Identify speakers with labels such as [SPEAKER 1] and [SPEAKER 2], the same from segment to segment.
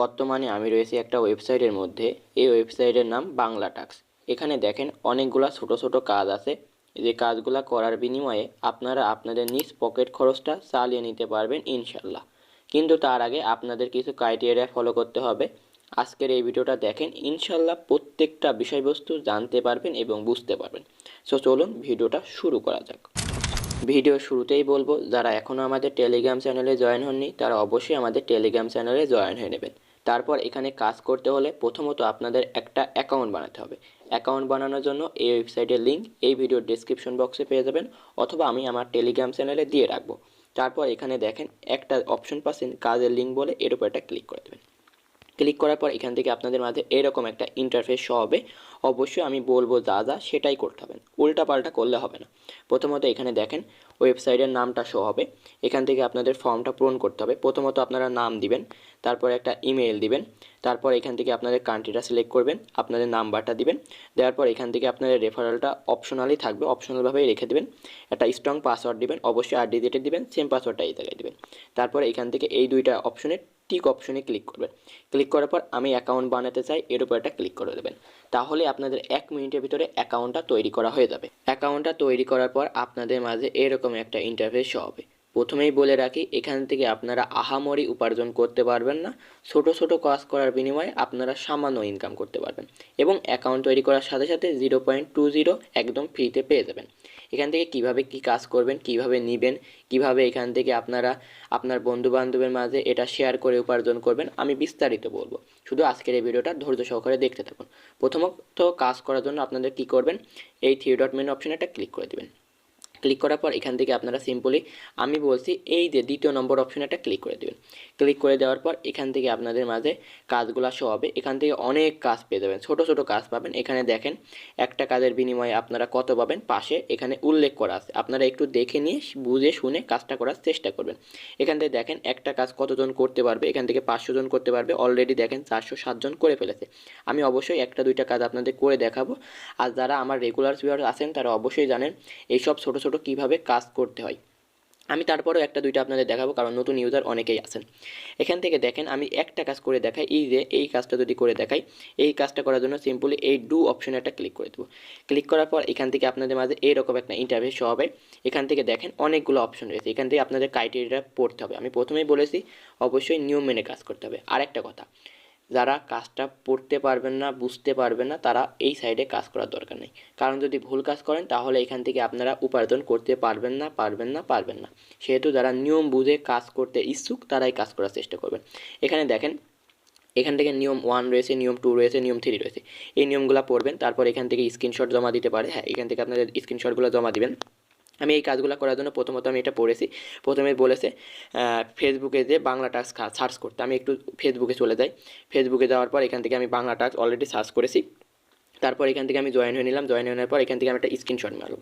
[SPEAKER 1] বর্তমানে আমি রয়েছি একটা ওয়েবসাইটের মধ্যে। এই ওয়েবসাইটের নাম বাংলা টাক্স এখানে দেখেন অনেকগুলা ছোট ছোট কাজ আছে। যে কাজগুলো করার বিনিময়ে আপনারা আপনাদের নিজ পকেট খরচটা চালিয়ে নিতে পারবেন ইনশাল্লাহ কিন্তু তার আগে আপনাদের কিছু ক্রাইটেরিয়া ফলো করতে হবে। আজকের এই ভিডিওটা দেখেন ইনশাল্লাহ প্রত্যেকটা বিষয়বস্তু জানতে পারবেন এবং বুঝতে পারবেন। সো চলুন ভিডিওটা শুরু করা যাক। ভিডিও শুরুতেই বলব, যারা এখনও আমাদের টেলিগ্রাম চ্যানেলে জয়েন হননি, তারা অবশ্যই আমাদের টেলিগ্রাম চ্যানেলে জয়েন হয়ে নেবেন। তারপর এখানে কাজ করতে হলে প্রথমত আপনাদের একটা অ্যাকাউন্ট বানাতে হবে। অ্যাকাউন্ট বানানোর জন্য এই ওয়েবসাইটের লিঙ্ক এই ভিডিওর ডিসক্রিপশন বক্সে পেয়ে যাবেন, অথবা আমি আমার টেলিগ্রাম চ্যানেলে দিয়ে রাখব। তারপর এখানে দেখেন একটা অপশন পাচ্ছেন, কাজের লিঙ্ক বলে, এর উপর একটা ক্লিক করে দেবেন। ক্লিক করার পর এখান থেকে আপনাদের মাঝে এরকম একটা ইন্টারফেস শো হবে। অবশ্যই আমি বলব যা যা সেটাই করতে হবে। উল্টা পাল্টা করলে হবে না। প্রথমত এখানে দেখেন ওয়েবসাইটের নামটা শো হবে। এখান থেকে আপনাদের ফর্মটা পূরণ করতে হবে। প্রথমত আপনারা নাম দিবেন, তারপর একটা ইমেল দিবেন, তারপর এখান থেকে আপনাদের কান্ট্রিটা সিলেক্ট করবেন, আপনাদের নাম্বারটা দিবেন, দেওয়ার পর এখান থেকে আপনাদের রেফারেলটা অপশনালি থাকবে। অপশনালভাবেই রেখে দিবেন। একটা স্ট্রং পাসওয়ার্ড দিবেন, অবশ্যই আট ডিজিটের দিবেন সেম পাসওয়ার্ডটা এই জায়গায় দিবেন। তারপর এখান থেকে এই দুইটা অপশনে টিক অপশনে ক্লিক করবেন। ক্লিক করার পর আমি অ্যাকাউন্ট বানাতে চাই, এর উপর একটা ক্লিক করে দেবেন। তাহলে আপনাদের এক মিনিটের ভিতরে অ্যাকাউন্টটা তৈরি করা হয়ে যাবে। অ্যাকাউন্টটা তৈরি করার পর আপনাদের মাঝে এরকম একটা ইন্টারফেস হবে। প্রথমেই বলে রাখি, এখান থেকে আপনারা আহামরি উপার্জন করতে পারবেন না। ছোট ছোট কাজ করার বিনিময়ে আপনারা সামান্য ইনকাম করতে পারবেন এবং অ্যাকাউন্ট তৈরি করার সাথে সাথে জিরো পয়েন্ট টু জিরো একদম ফ্রিতে পেয়ে যাবেন। এখান থেকে কীভাবে কি কাজ করবেন, কীভাবে নেবেন, কীভাবে এখান থেকে আপনারা আপনার বন্ধু বান্ধবের মাঝে এটা শেয়ার করে উপার্জন করবেন, আমি বিস্তারিত বলব। শুধু আজকের এই ভিডিওটা ধৈর্য সহকারে দেখতে থাকুন। প্রথমত কাজ করার জন্য আপনাদের কি করবেন, এই থ্রি ডট মেন অপশনে একটা ক্লিক করে দেবেন। ক্লিক করার পর এখান থেকে আপনারা সিম্পলি আমি বলছি এই যে দ্বিতীয় নম্বর অপশনে একটা ক্লিক করে দেবেন। ক্লিক করে দেওয়ার পর এখান থেকে আপনাদের মাঝে কাজগুলো শো হবে। এখান থেকে অনেক কাজ পেয়ে যাবেন। ছোট ছোট কাজ পাবেন। এখানে দেখেন একটা কাজের বিনিময়ে আপনারা কত পাবেন? পাশে এখানে উল্লেখ করা আছে। আপনারা একটু দেখে নিয়ে বুঝে শুনে কাজটা করার চেষ্টা করবেন। এখান থেকে দেখেন একটা কাজ কতজন করতে পারবে? এখান থেকে পাঁচশো জন করতে পারবে। অলরেডি দেখেন চারশো সাতজন করে ফেলেছে। আমি অবশ্যই একটা, দুইটা কাজ আপনাদের করে দেখাবো। আর যারা আমার রেগুলার ভিউয়ার আছেন, তারা অবশ্যই জানেন, এইসব ছোট ছোট কীভাবে কাজ করতে হয়। আমি তারপরেও একটা দুইটা আপনাদের দেখাবো, কারণ নতুন ইউজার অনেকেই আছেন। এখান থেকে দেখেন, আমি একটা কাজ করে দেখাই, এই যে, এই কাজটা যদি করে দেখাই, এই কাজটা করার জন্য সিম্পলি এই ডু অপশনে একটা ক্লিক করে দেবো। ক্লিক করার পর এখান থেকে আপনাদের মাঝে এইরকম একটা ইন্টারভিউ শো হবে। এখান থেকে দেখেন অনেকগুলো অপশন রয়েছে, এখান থেকে আপনাদের ক্রাইটেরিয়া পড়তে হবে। আমি প্রথমেই বলেছি, অবশ্যই নিয়ম মেনে কাজ করতে হবে। আরেকটা কথা যারা কাজটা পড়তে পারবেন না, বুঝতে পারবেন না, তারা এই সাইডে কাজ করার দরকার নেই। কারণ যদি ভুল কাজ করেন, তাহলে এখান থেকে আপনারা উপার্জন করতে পারবেন না পারবেন না পারবেন না। সেহেতু যারা নিয়ম বুঝে কাজ করতে ইচ্ছুক, তারাই কাজ করার চেষ্টা করবেন। এখানে দেখেন, এখান থেকে নিয়ম ওয়ান রয়েছে, নিয়ম টু রয়েছে, নিয়ম থ্রি রয়েছে। এই নিয়মগুলো পড়বেন, তারপর এখান থেকে স্ক্রিনশট জমা দিতে পারে। হ্যাঁ এখান থেকে আপনাদের স্ক্রিনশটগুলো জমা দিবেন। আমি এই কাজগুলো করার জন্য প্রথমত আমি এটা পড়েছি। প্রথমে বলেছে ফেসবুকে যে বাংলা টাক্স সার্চ করতে। আমি একটু ফেসবুকে চলে যাই। ফেসবুকে যাওয়ার পর এখান থেকে আমি বাংলা টাক্স অলরেডি সার্চ করেছি। তারপর এখান থেকে আমি জয়েন হয়ে নিলাম। জয়েন হওয়ার পর এখান থেকে আমি একটা স্ক্রিনশট মারব।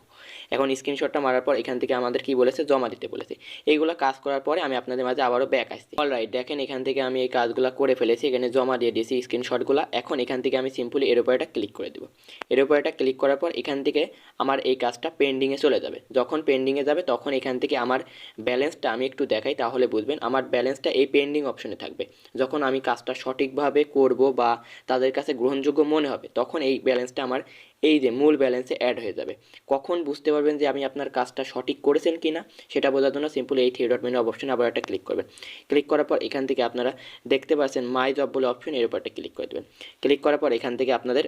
[SPEAKER 1] এখন স্ক্রিনশটটা মারার পর এখান থেকে আমাদের কি বলেছে? জমা দিতে বলেছে। এইগুলো কাজ করার পরে আমি আপনাদের মাঝে আবারও ব্যাক আসছি। অলরাইট দেখেন এখান থেকে আমি এই কাজগুলো করে ফেলেছি। এখানে জমা দিয়ে দিয়েছি স্ক্রিনশটগুলো এখন এখান থেকে আমি সিম্পলি এর উপর একটা ক্লিক করে দেবো। এর উপর একটা ক্লিক করার পর এখান থেকে আমার এই কাজটা পেন্ডিংয়ে চলে যাবে। যখন পেন্ডিংয়ে যাবে, তখন এখান থেকে আমার ব্যালেন্সটা আমি একটু দেখাই, তাহলে বুঝবেন আমার ব্যালেন্সটা এই পেন্ডিং অপশনে থাকবে। যখন আমি কাজটা সঠিকভাবে করব বা তাদের কাছে গ্রহণযোগ্য মনে হবে, তখন এই ব্যালেন্সটা আমার এই যে মূল ব্যালেন্সে অ্যাড হয়ে যাবে। কখন বুঝতে পারবেন যে আমি আপনার কাজটা সঠিক করেছেন কি না সেটা বোঝার জন্য সিম্পল এই থ্রি ডট মেনু অপশন আবার একটা ক্লিক করবেন। ক্লিক করার পর এখান থেকে আপনারা দেখতে পাচ্ছেন মাই জব বলে অপশন এর উপর একটা ক্লিক করে দেবেন। ক্লিক করার পর এখান থেকে আপনাদের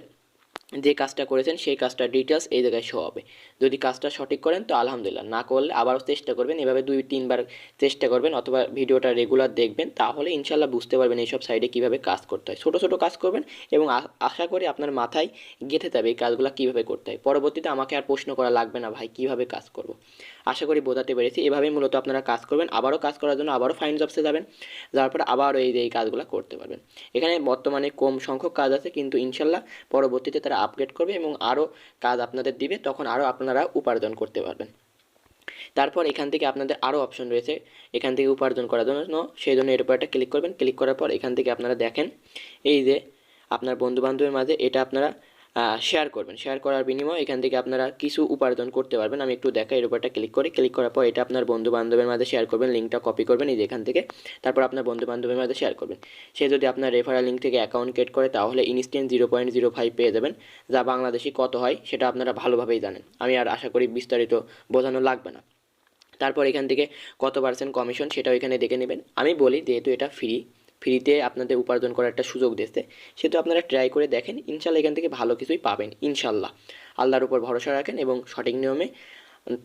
[SPEAKER 1] যে কাজটা করেছেন, সেই কাজটার ডিটেলস এই জায়গায় শো হবে। যদি কাজটা সঠিক করেন, তো আলহামদুলিল্লাহ। না করলে আবারও চেষ্টা করবেন, এভাবে দুই, তিনবার চেষ্টা করবেন, অথবা ভিডিওটা রেগুলার দেখবেন, তাহলে ইনশাল্লাহ বুঝতে পারবেন এইসব সাইডে কীভাবে কাজ করতে হয়। ছোটো ছোটো কাজ করবেন এবং আশা করি আপনার মাথায় গেঁথে যাবে এই কাজগুলো কীভাবে করতে হয়। পরবর্তীতে আমাকে আর প্রশ্ন করা লাগবে না, ভাই, কীভাবে কাজ করব? আশা করি বোঝাতে পেরেছি। এভাবেই মূলত আপনারা কাজ করবেন, আবারও কাজ করার জন্য আবারও ফাইন জবসে যাবেন যাওয়ার পর আবারও এই যে, এই কাজগুলো করতে পারবেন। এখানে বর্তমানে কম সংখ্যক কাজ আছে, কিন্তু ইনশাল্লাহ পরবর্তীতে তারা আপগ্রেড করবে এবং আরও কাজ আপনাদের দিবে, তখন আরও আপনারা উপার্জন করতে পারবেন। তারপর এখান থেকে আপনাদের আরও অপশন রয়েছে, এখান থেকে উপার্জন করার জন্য। সেই জন্য এর উপর একটা ক্লিক করবেন। ক্লিক করার পর এখান থেকে আপনারা দেখেন, এই যে আপনার বন্ধুবান্ধবের মাঝে এটা আপনারা শেয়ার করবেন। শেয়ার করার বিনিময়ে এখান থেকে আপনারা কিছু উপার্জন করতে পারবেন। আমি একটু দেখাই এর উপরটা ক্লিক করি। ক্লিক করার পর এটা আপনার বন্ধু বান্ধবের মাঝে শেয়ার করবেন। লিঙ্কটা কপি করবেন এই এখান থেকে। তারপর আপনার বন্ধু বান্ধবের মাঝে শেয়ার করবেন। সে যদি আপনার রেফারেল লিঙ্ক থেকে অ্যাকাউন্ট ক্রিয়েট করে, তাহলে instant zero point zero five পেয়ে যাবেন। যা বাংলাদেশি কত হয়, সেটা আপনারা ভালোভাবেই জানেন। আমি আর আশা করি বিস্তারিত বোঝানো লাগবে না। তারপর এখান থেকে কত পার্সেন্ট কমিশন সেটাও এখানে দেখে নেবেন। আমি বলি যেহেতু এটা ফ্রি ফ্রিতে আপনাদের উপার্জন করার একটা সুযোগ দিচ্ছে সেহেতু আপনারা ট্রাই করে দেখেন, ইনশাল্লাহ এখান থেকে ভালো কিছুই পাবেন, ইনশাল্লাহ। আল্লাহর উপর ভরসা রাখেন এবং সঠিক নিয়মে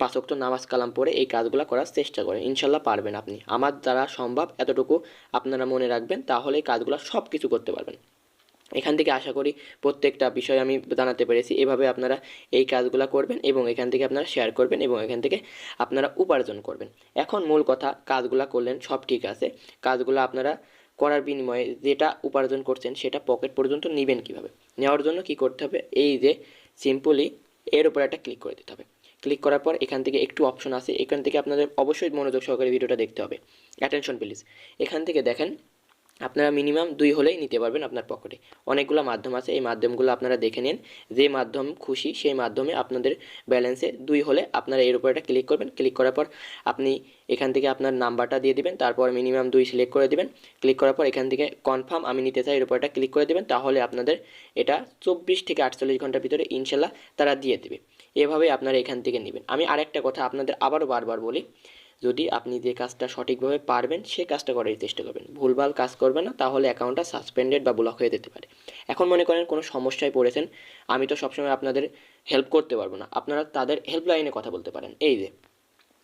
[SPEAKER 1] পাঁচক্ত নামাজ কালাম পড়ে এই কাজগুলো করার চেষ্টা করেন, ইনশাল্লাহ পারবেন আপনি। আমার দ্বারা সম্ভব, এতটুকু আপনারা মনে রাখবেন, তাহলে এই কাজগুলো সব কিছু করতে পারবেন। এখান থেকে আশা করি প্রত্যেকটা বিষয় আমি জানাতে পেরেছি, এভাবে আপনারা এই কাজগুলো করবেন এবং এখান থেকে আপনারা শেয়ার করবেন এবং এখান থেকে আপনারা উপার্জন করবেন। এখন মূল কথা, কাজগুলো করলেন, সব ঠিক আছে। কাজগুলো আপনারা করার বিনিময়ে যেটা উপার্জন করছেন সেটা পকেট পর্যন্ত নেবেন কীভাবে? নেওয়ার জন্য কি করতে হবে? এই যে সিম্পলি এর উপর একটা ক্লিক করে দিতে হবে। ক্লিক করার পর এখান থেকে একটু অপশন আছে। এখান থেকে আপনাদের অবশ্যই মনোযোগ সহকারে ভিডিওটা দেখতে হবে। অ্যাটেনশন প্লিজ এখান থেকে দেখেন আপনারা মিনিমাম দুই হলেই নিতে পারবেন আপনার পকেটে। অনেকগুলো মাধ্যম আছে, এই মাধ্যমগুলো আপনারা দেখে নিন। যে মাধ্যম খুশি, সেই মাধ্যমে আপনাদের ব্যালেন্সে দুই হলে আপনারা এর উপর ক্লিক করবেন। ক্লিক করার পর আপনি এখান থেকে আপনার নাম্বারটা দিয়ে দিবেন, তারপর মিনিমাম দুই সিলেক্ট করে দিবেন। ক্লিক করার পর এখান থেকে কনফার্ম আমি নিতে চাই, এর উপর ক্লিক করে দেবেন। তাহলে আপনাদের এটা চব্বিশ থেকে আটচল্লিশ ঘণ্টার ভিতরে ইনশাল্লাহ তারা দিয়ে দেবে। এভাবে আপনারা এখান থেকে নেবেন। আমি আরেকটা কথা আপনাদের আবারও বারবার বলি যদি আপনি যে কাজটা সঠিকভাবে পারবেন, সে কাজটা করার চেষ্টা করবেন। ভুলভাল কাজ করবেন না, তাহলে অ্যাকাউন্টটা সাসপেন্ডেড বা ব্লক হয়ে যেতে পারে। এখন মনে করেন কোনো সমস্যায় পড়েছেন, আমি তো সবসময় আপনাদের হেল্প করতে পারব না। আপনারা তাদের হেল্পলাইনে কথা বলতে পারেন। এই যে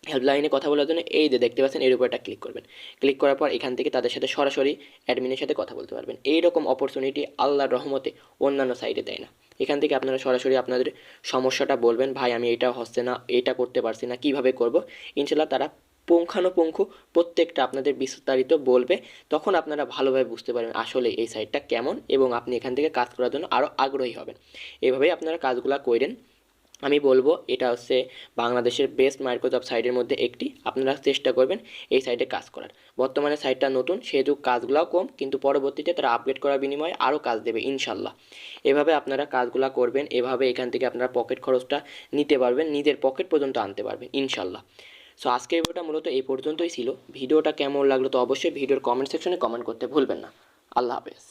[SPEAKER 1] হেল্পলাইনে কথা বলার জন্য এই যে দেখতে পাচ্ছেন, এর উপর একটা ক্লিক করবেন। ক্লিক করার পর এখান থেকে তাদের সাথে সরাসরি অ্যাডমিনের সাথে কথা বলতে পারবেন। এই রকম অপরচুনিটি আল্লাহর রহমতে অন্যান্য সাইডে দেয় না। এখান থেকে আপনারা সরাসরি আপনাদের সমস্যাটা বলবেন, ভাই, আমি এটা হচ্ছে না, এটা করতে পারছি না, কীভাবে করব? ইনশাল্লাহ তারা পুঙ্খানুপুঙ্খ প্রত্যেকটা আপনাদের বিস্তারিত বলবে, তখন আপনারা ভালোভাবে বুঝতে পারবেন আসলে এই সাইটটা কেমন এবং আপনি এখান থেকে কাজ করার জন্য আরও আগ্রহী হবেন। এভাবেই আপনারা কাজগুলো করেন আমি বলব, এটা হচ্ছে বাংলাদেশের বেস্ট মাইক্রোজব সাইটের মধ্যে একটি। আপনারা চেষ্টা করবেন এই সাইটে কাজ করার। বর্তমানে সাইটটা নতুন, সেহেতু কাজগুলাও কম, কিন্তু পরবর্তীতে তারা আপগ্রেড করার বিনিময়ে আরও কাজ দেবে ইনশাল্লাহ এভাবে আপনারা কাজগুলো করবেন, এভাবে এখান থেকে আপনারা পকেট খরচটা নিতে পারবেন, নিজের পকেট পর্যন্ত আনতে পারবেন ইনশাল্লাহ সো আজকের ভিডিওটা মূলত এই পর্যন্তই ছিল। ভিডিওটা কেমন লাগল তো অবশ্যই ভিডিওর কমেন্ট সেকশনে কমেন্ট করতে ভুলবেন না। আল্লাহ হাফেজ।